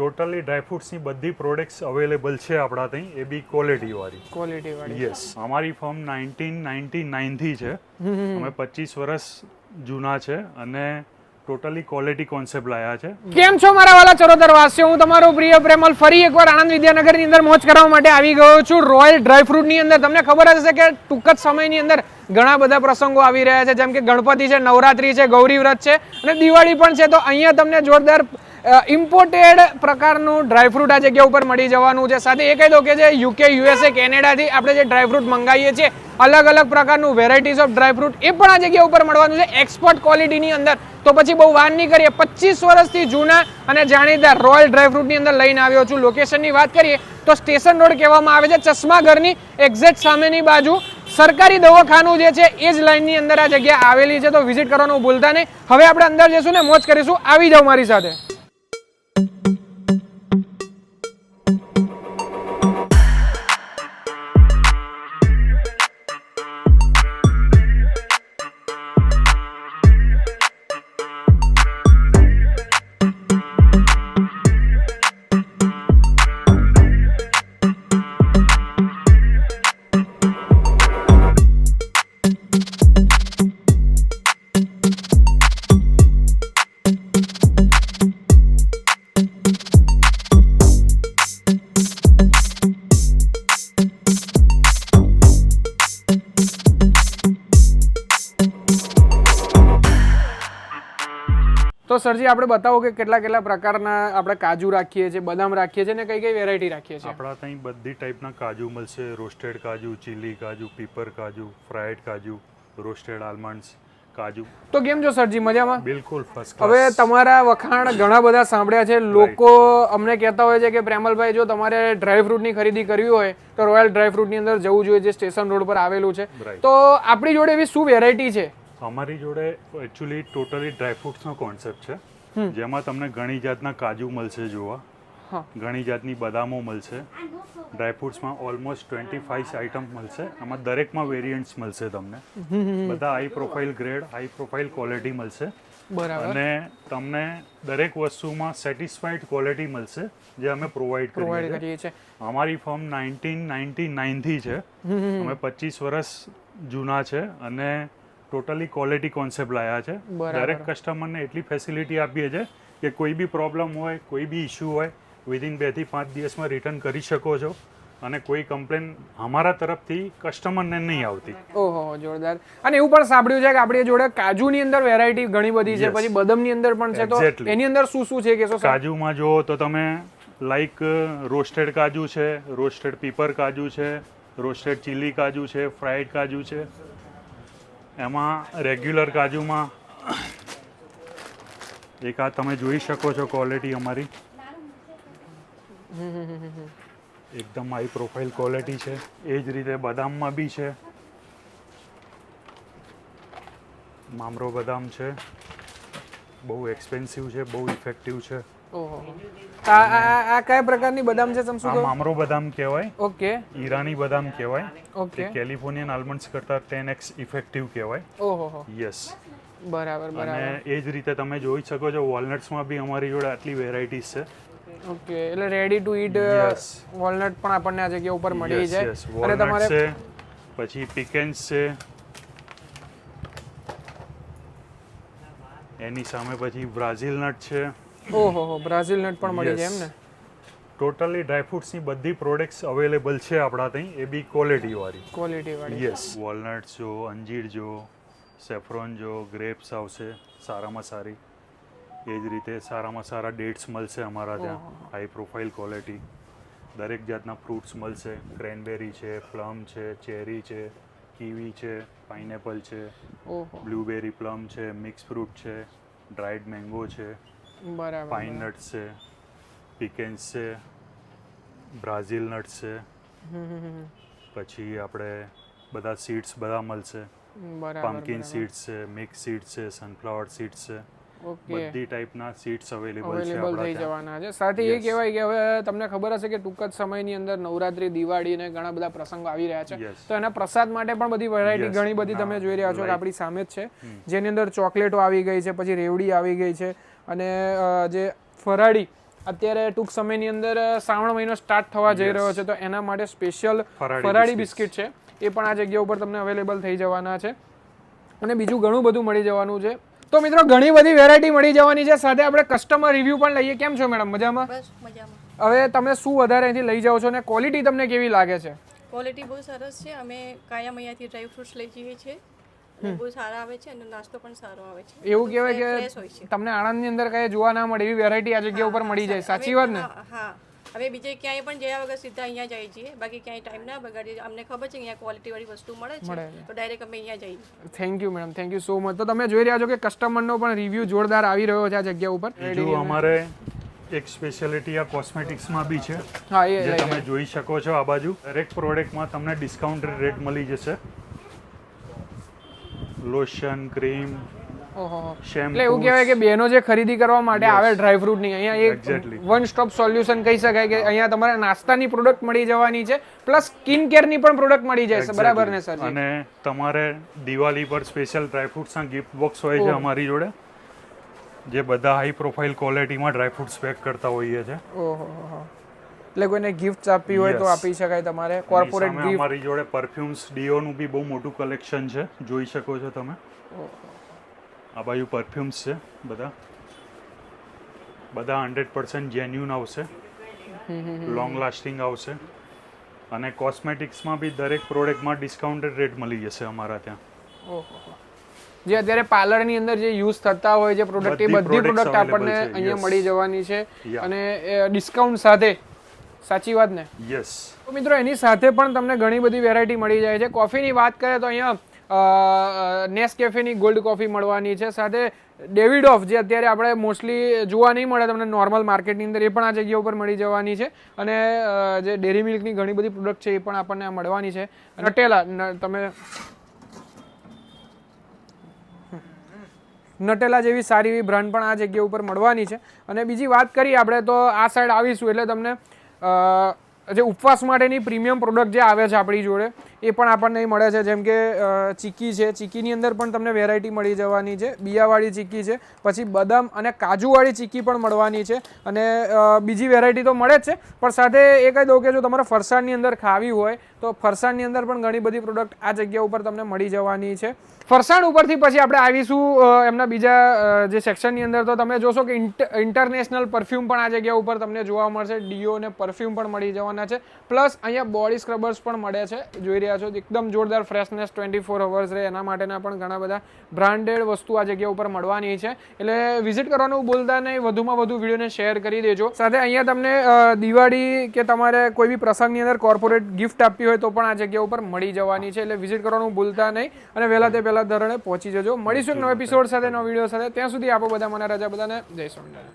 Totally ડ્રાયફ્રૂટ્સની બધી products available છે આપણા ત્યાં એ બી ક્વોલિટી વાળી. ક્વોલિટી વાળી. યસ અમારી ફર્મ નાઇન્ટીન નાઇન્ટી નાઇનથી છે. અમે પચીસ વર્ષ જૂના છે અને ટોટલી ક્વોલિટી કોન્સેપ્ટ લાયા છે. કેમ છો મારા વાલા ચરોતર વાસીઓ હું તમારો પ્રિય પ્રેમલ ફરી એકવાર આણંદ વિદ્યાનગરની અંદર મોજ કરવા માટે આવી ગયો છું. રોયલ ડ્રાયફ્રૂટની અંદર તમને ખબર હશે કે ટૂંક જ સમયની અંદર ઘણા બધા પ્રસંગો આવી રહ્યા છે. જેમ કે ગણપતિ છે નવરાત્રી છે ગૌરી વ્રત છે અને દિવાળી પણ છે. તો અહીંયા તમને જોરદાર ઇમ્પોર્ટેડ પ્રકારનું ડ્રાયફ્રૂટ આ જગ્યા ઉપર મળી જવાનું છે. સાથે એ કહી દો કે જે યુકે યુએસએ કેનેડાથી આપણે જે ડ્રાયફ્રૂટ મંગાવીએ છીએ, અલગ અલગ પ્રકારનું વેરાયટીઝ ઓફ ડ્રાયફ્રૂટ એ પણ આ જગ્યા ઉપર મળવાનું છે. એક્સપર્ટ ક્વોલિટીની અંદર. તો પછી બહુ વાર નહીં કરીએ. પચીસ વર્ષથી જૂના અને જાણીતા રોયલ ડ્રાયફ્રૂટની અંદર લઈને આવ્યો છું. લોકેશનની વાત કરીએ, તો સ્ટેશન રોડ કહેવામાં આવે છે. ચશ્મા ઘરની એક્ઝેક્ટ સામેની બાજુ. સરકારી દવાખાનું જે છે, એ જ લાઇનની અંદર આ જગ્યા આવેલી છે. તો વિઝિટ કરવાનું ભૂલતા નહીં. હવે આપણે અંદર જઈશું ને મોજ કરીશું. આવી જાઓ મારી સાથે. સરજી આપણે બતાવો કે કેટલા કેટલા પ્રકારના આપણે કાજુ રાખીએ છીએ બદામ રાખીએ છીએ ને કઈ કઈ વેરાયટી રાખીએ છીએ? આપણા ત્યાં બધી ટાઈપના કાજુ મળશે. રોસ્ટેડ કાજુ ચીલી કાજુ પીપર કાજુ ફ્રાઈડ કાજુ રોસ્ટેડ આલમંડ્સ કાજુ. તો કેમ છો સરજી? મજામાં? બિલકુલ ફર્સ્ટ હવે તમારા વખાણ ઘણા બધા સાંભળ્યા છે. લોકો અમને કહેતા હોય છે કે પ્રેમલભાઈ જો તમારે ડ્રાયફ્રૂટની ખરીદી કરવી હોય તો રોયલ ડ્રાયફ્રૂટની અંદર જવું જોઈએ જે સ્ટેશન રોડ પર આવેલું છે. તો આપણી જોડે એવી શું વેરાયટી છે? અમારી જોડે એકચ્યુઅલી ટોટલી ડ્રાયફ્રૂટ્સનો કોન્સેપ્ટ છે. જેમાં તમને ઘણી જાતના કાજુ મળશે જોવા. ઘણી જાતની બદામો મળશે. ડ્રાયફ્રૂટ્સમાં ઓલમોસ્ટ ટ્વેન્ટી ફાઈવ આઇટમ મળશે. આમાં દરેકમાં વેરિયન્ટ્સ મળશે તમને. બધા high profile grade high profile quality મળશે. અને તમને દરેક વસ્તુમાં સેટિસ્ફાઈડ ક્વોલિટી મળશે જે અમે પ્રોવાઈડ કરીએ છીએ. કરીએ છીએ. અમારી ફર્મ નાઇન્ટીન નાઇન્ટી નાઇનથી છે. અમે પચીસ વર્ષ જૂના છે અને ટોટલી ક્વોલિટી કોન્સેપ્ટ લાયા છે. ડાયરેક્ટ દરેક કસ્ટમરને એટલી ફેસિલિટી આપીએ છીએ કે કોઈ બી પ્રોબ્લેમ હોય કોઈ બી ઇશ્યુ હોય વિધિન બેથી પાંચ દિવસમાં રિટર્ન કરી શકો છો. અને કોઈ કમ્પ્લેન અમારા તરફથી કસ્ટમરને નહીં આવતી. ઓહો જોરદાર. અને એવું પણ સાંભળ્યું છે કે આપણી જોડે કાજુની અંદર વેરાયટી ઘણી બધી છે. પછી બદામની અંદર પણ છે તો એની અંદર શું શું છે કે કાજુમાં જો તો તમે લાઈક રોસ્ટેડ કાજુ છે રોસ્ટેડ પીપર કાજુ છે રોસ્ટેડ ચીલી કાજુ છે ફ્રાઈડ કાજુ છે. એમાં રેગ્યુલર કાજુમાં એક આ તમે જોઈ શકો છો ક્વોલિટી અમારી. એકદમ હાઈ પ્રોફાઇલ ક્વોલિટી છે. એ જ રીતે બદામમાં બી છે. મામરો બદામ છે. બહુ એક્સપેન્સિવ છે, બહુ ઇફેક્ટિવ છે. આ આ- કયા પ્રકારની બદામ છે? સમસુ આ મામરો બદામ કહેવાય. ઓકે. ઈરાની બદામ કહેવાય. ઓકે. કેલિફોર્નિયન આલમંડ્સ કરતાં ટેન એક્સ ઇફેક્ટિવ કહેવાય. ઓહો યસ બરાબર બરાબર અને એ જ રીતે તમે જોઈ શકો છો વોલનટ્સમાં બી અમારી જોડે આટલી વેરાયટીઝ છે. ઓકે એટલે રેડી ટુ ઈટ વોલનટ પણ આપણને આ જગ્યા ઉપર મળી જાય. અને તમારે છે પછી પિકેન્સ છે. એની સામે પછી બ્રાઝિલ નટ છે. ઓહો હો બ્રાઝિલ નટ પણ મળી જાય એમ ને? ટોટલી ડ્રાયફ્રૂટ્સની બધી પ્રોડક્ટ્સ અવેલેબલ છે આપણા ત્યાં એ બી ક્વોલિટી વાળી. ક્વોલિટી વાળી. યસ વોલનટ જો અંજીર જો સેફ્રોન જો ગ્રેપ્સ આવશે સારામાં સારી. એ જ રીતે સારામાં સારા ડેટ્સ મળશે અમારા ત્યાં. હાઈ પ્રોફાઇલ ક્વોલિટી દરેક જાતના ફ્રૂટ્સ મળશે. ક્રેનબેરી છે પ્લમ છે ચેરી છે કીવી છે પાઇનેપલ છે. બ્લૂબેરી પ્લમ છે મિક્સ ફ્રૂટ છે ડ્રાઈડ મેંગો છે. બરાબર પાઇન નટ્સ છે પિકેન્સ છે બ્રાઝિલ નટ્સ છે હમ હમ હમ. પછી આપણે બધા સીડ્સ બધા મળશે બરાબર પમ્પકિન સીડ્સ છે મિક્સ સીડ્સ છે સનફ્લાવર સીડ્સ છે ઓકે બધી ટાઈપના સીટ્સ અવેલેબલ છે અવેલેબલ થઈ જવાના છે. સાથે એ કહેવાય કે હવે તમને ખબર હશે કે ટૂંક જ સમયની અંદર નવરાત્રી દિવાળી ને ઘણા બધા પ્રસંગો આવી રહ્યા છે. તો એના પ્રસાદ માટે પણ બધી વેરાયટી ઘણી બધી તમે જોઈ રહ્યા છો કે આપણી સામે જ છે. જેની અંદર ચોકલેટો આવી ગઈ છે પછી રેવડી આવી ગઈ છે અને જે ફરાળી અત્યારે ટૂંક સમયની અંદર શ્રાવણ મહિનો સ્ટાર્ટ થવા જઈ રહ્યો છે તો એના માટે સ્પેશિયલ ફરાળી બિસ્કિટ છે. એ પણ આ જગ્યા ઉપર તમને અવેલેબલ થઈ જવાના છે. અને બીજું ઘણું બધું મળી જવાનું છે. તો મિત્રો ઘણી બધી વેરાયટી મળી જવાની છે. સાથે આપણે કસ્ટમર રિવ્યુ પણ લઈએ. કેમ છો મેડમ મજામાં? બસ મજામાં. હવે તમે શું વધારે અહીંથી લઈ જાઓ છો અને ક્વોલિટી તમને કેવી લાગે છે? ક્વોલિટી બહુ સરસ છે. અમે કાયમ અહીંયાથી ડ્રાય ફ્રૂટ્સ લઈ જઈએ છીએ. બહુ સારા આવે છે અને નાસ્તો પણ સારો આવે છે. એવું કહેવાય કે તમને આણંદની અંદર કઈ જોવા ના મળે એવી વેરાયટી આ જગ્યા ઉપર મળી જાય. સાચી વાત ને? હા. અમે બીજે ક્યાંય પણ જયા વગર સીધા અહીંયા જઈએ છીએ. બાકી ક્યાંય ટાઈમ ના બગાડીએ. અમને ખબર છે અહીંયા ક્વોલિટી વાળી વસ્તુ મળે છે. તો ડાયરેક્ટ અમે અહીંયા જઈએ. Thank you madam thank you so much તો તમે જોઈ રહ્યા છો કે કસ્ટમરનો પણ રિવ્યુ જોરદાર આવી રહ્યો છે આ જગ્યા ઉપર. જો અમારે એક સ્પેશિયાલિટી આ કોસ્મેટિક્સમાં બી છે. હા એ જે તમે જોઈ શકો છો આ બાજુ. દરેક પ્રોડક્ટમાં તમને ડિસ્કાઉન્ટ રેટ મળી જશે. લોશન ક્રીમ એટલે એવું કહેવાય કે બહેનો જે ખરીદી કરવા માટે આવે ડ્રાય ફ્રૂટની અહીંયા એક. વન સ્ટોપ સોલ્યુશન કહી શકાય કે અહીંયા તમારે નાસ્તાની પ્રોડક્ટ મળી જવાની છે પ્લસ સ્કિન કેરની પણ પ્રોડક્ટ મળી જાય છે. બરાબર ને સર અને તમારે દિવાળી પર સ્પેશિયલ ડ્રાયફ્રૂટ્સના ગિફ્ટ બોક્સ હોય છે અમારી જોડે જે બધા હાઈ પ્રોફાઇલ ક્વોલિટીમાં ડ્રાયફ્રૂટ્સ પેક કરતા હોઈએ છે. ઓહો એટલે કોઈને ગિફ્ટ આપવી હોય તો આપી શકાય તમારે. કોર્પોરેટ ગિફ્ટ અમારી જોડે પરફ્યુમ્સ ડીઓનું બી બહુ મોટું કલેક્શન છે જોઈ શકો છો તમે. આ બાજુ પરફ્યુમ્સ છે બધા. બધા હંડ્રેડ પર્સન્ટ જેન્યુન આવશે. લોંગ લાસ્ટિંગ આવશે. અને કોસ્મેટિક્સમાં બી દરેક પ્રોડક્ટમાં ડિસ્કાઉન્ટેડ રેટ મળી જશે અમારા ત્યાં. જે અત્યારે પાર્લરની અંદર જે યુઝ થતા હોય છે પ્રોડક્ટ એ બધી પ્રોડક્ટ આપણને અહીંયા મળી જવાની છે. અને ડિસ્કાઉન્ટ સાથે. સાચી વાત ને? યસ તો મિત્રો એની સાથે પણ તમને ઘણી બધી વેરાયટી મળી જાય છે. કોફીની વાત કરીએ તો અહીંયા નેસ કેફેની ગોલ્ડ કોફી મળવાની છે. સાથે ડેવિડ ઓફ જે અત્યારે આપણે મોસ્ટલી જોવા નહીં મળે, તમને નોર્મલ માર્કેટની અંદર એ પણ આ જગ્યા ઉપર મળી જવાની છે. અને જે ડેરી મિલ્કની ઘણી બધી પ્રોડક્ટ છે એ પણ આપણને મળવાની છે. નટેલા તમે નટેલા જેવી સારી એવી બ્રાન્ડ પણ આ જગ્યા ઉપર મળવાની છે. અને બીજી વાત કરીએ આપણે, તો આ સાઈડ આવીશું એટલે તમને જે ઉપવાસ માટેની પ્રીમિયમ પ્રોડક્ટ જે આવે છે આપણી જોડે એ પણ આપણને મળે છે. જેમ કે ચીકી છે. ચીકીની અંદર પણ તમને વેરાયટી મળી જવાની છે. બિયાવાળી ચીકી છે. પછી બદામ અને કાજુવાળી ચીકી પણ મળવાની છે. અને બીજી વેરાયટી તો મળે જ છે. પણ સાથે એ કહી દઉં કે જો તમારે ફરસાણની અંદર ખાવી હોય, તો ફરસાણની અંદર પણ ઘણી બધી પ્રોડક્ટ આ જગ્યા ઉપર તમને મળી જવાની છે. ફરસાણ ઉપરથી પછી આપણે આવીશું એમના બીજા જે સેક્શનની અંદર. તો તમે જોશો કે ઇન્ટરનેશનલ પરફ્યુમ પણ આ જગ્યા ઉપર તમને જોવા મળશે. ડીઓ અને પરફ્યુમ પણ મળી જવાના છે. પ્લસ અહીંયા બોડી સ્ક્રબર્સ પણ મળે છે. જોઈ રહ્યા છો. એકદમ જોરદાર ફ્રેશનેસ ટ્વેન્ટી ફોર અવર્સ રહે. એના માટેના પણ ઘણા બધા બ્રાન્ડેડ વસ્તુ આ જગ્યા ઉપર મળવાની છે. એટલે વિઝિટ કરવાનું ભૂલતા નહીં. વધુમાં વધુ વિડીયોને શેર કરી દેજો. સાથે અહીંયા તમને દિવાળી કે તમારે કોઈ બી પ્રસંગની અંદર કોર્પોરેટ ગિફ્ટ આપવી હોય તો પણ આ જગ્યા ઉપર મળી જવાની છે. એટલે વિઝિટ કરવાનું ભૂલતા નહીં. અને વહેલા તે પહેલા ધોરણે પહોંચી જજો. મળીશું એક નવો એપિસોડ સાથે નવો વીડિયો સાથે. ત્યાં સુધી આપો બધા મને રજા બધાને. જય સ્વામિનારાયણ.